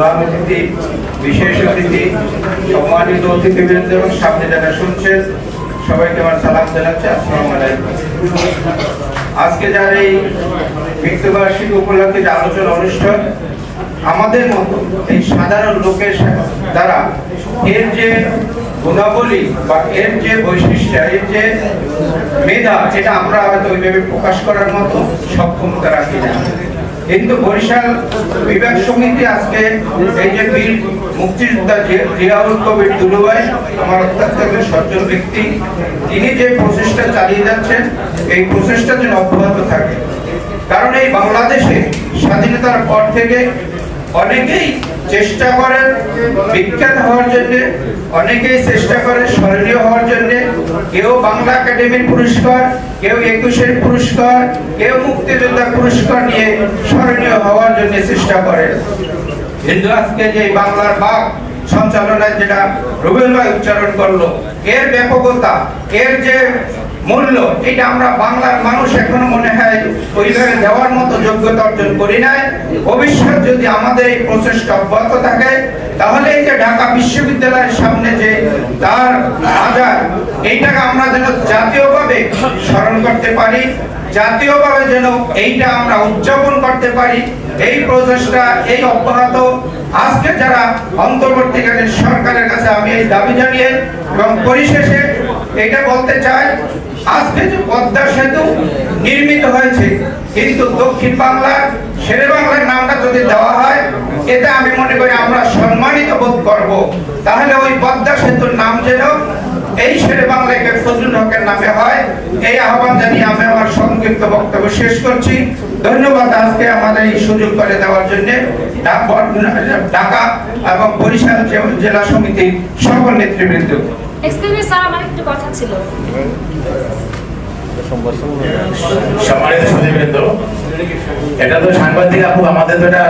প্রধান অতিথি বিশেষ অতিথি, সম্মানিত অতিথিবৃন্দ এবং সামনে যারা শুনছেন, সবাইকে আমার সালাম জানাচ্ছি। আসসালামু আজকে যার এই মৃত্যুবার্ষিকী উপলক্ষে যে আলোচনা অনুষ্ঠান, আমাদের মতো এই সাধারণ লোকের দ্বারা এর যে গুণাবলী বা এর যে বৈশিষ্ট্য, এর যে মেধা, এটা আমরা হয়তো ওইভাবে প্রকাশ করার মতো সক্ষমতা রাখি না। কিন্তু বরিশাল বিভাগ সমিতি আজকে এই যে বীর মুক্তিযোদ্ধা জিয়াউল কবির দুলুভাই, আমার অত্যন্ত একজন সজ্জন ব্যক্তি, তিনি যে প্রচেষ্টা চালিয়ে যাচ্ছেন, এই প্রচেষ্টা যেন অব্যাহত থাকে। কারণ এই বাংলাদেশে স্বাধীনতার পর থেকে অনেকেই চেষ্টা করেন বিখ্যাত হওয়ার জন্য, অনেকেই চেষ্টা করে স্মরণীয় হওয়ার কেউ বাংলা একাডেমির পুরস্কার, কেউ একুশের পুরস্কার, কেউ মুক্তিযোদ্ধা পুরস্কার নিয়ে স্মরণীয় হওয়ার জন্য চেষ্টা করে। কিন্তু আজকে যে বাংলার বাঘ সঞ্চালনায় যেটা ভাই উচ্চারণ করল, এর ব্যাপকতা, এর যে মূল্য। এটা আমরা বাংলার মানুষ এখনও মনে হয় ওইভাবে দেওয়ার মতো যোগ্যতা অর্জন করি নাই। ভবিষ্যৎ যদি আমাদের এই প্রচেষ্টা অব্যাহত থাকে, তাহলে এই যে ঢাকা বিশ্ববিদ্যালয়ের সামনে যে তার হাজার এইটাকে আমরা যেন জাতীয়ভাবে স্মরণ করতে পারি, জাতীয়ভাবে যেন এইটা আমরা উদযাপন করতে পারি, এই প্রচেষ্টা, এই অব্যাহত। আজকে যারা অন্তর্বর্তীকালীন সরকারের কাছে আমি এই দাবি জানিয়ে এবং পরিশেষে এটা বলতে চাই আজকে যে পদ্মা সেতু নির্মিত হয়েছে, কিন্তু দক্ষিণ বাংলার, শেরে বাংলার নামটা যদি দেওয়া হয় এতে আমি মনে করি আমরা সম্মানিত বোধ করব। তাহলে ওই পদ্মা সেতুর নাম যেন এই শেরে বাংলায় ফজলুল হকের নামে হয়। এই আহ্বান জানিয়ে আমি আমার সংক্ষিপ্ত বক্তব্য শেষ করছি। ধন্যবাদ আজকে আমাদের এই সুযোগ করে দেওয়ার জন্য। ঢাকা এবং বরিশাল জেলা সমিতির সকল নেতৃবৃন্দ। এক্সকিউজ স্যার আমার একটু কথা ছিল। সম্মানিত সুধীবৃন্দ এটা তো সাংবাদিক আপু, আমাদের তো এটা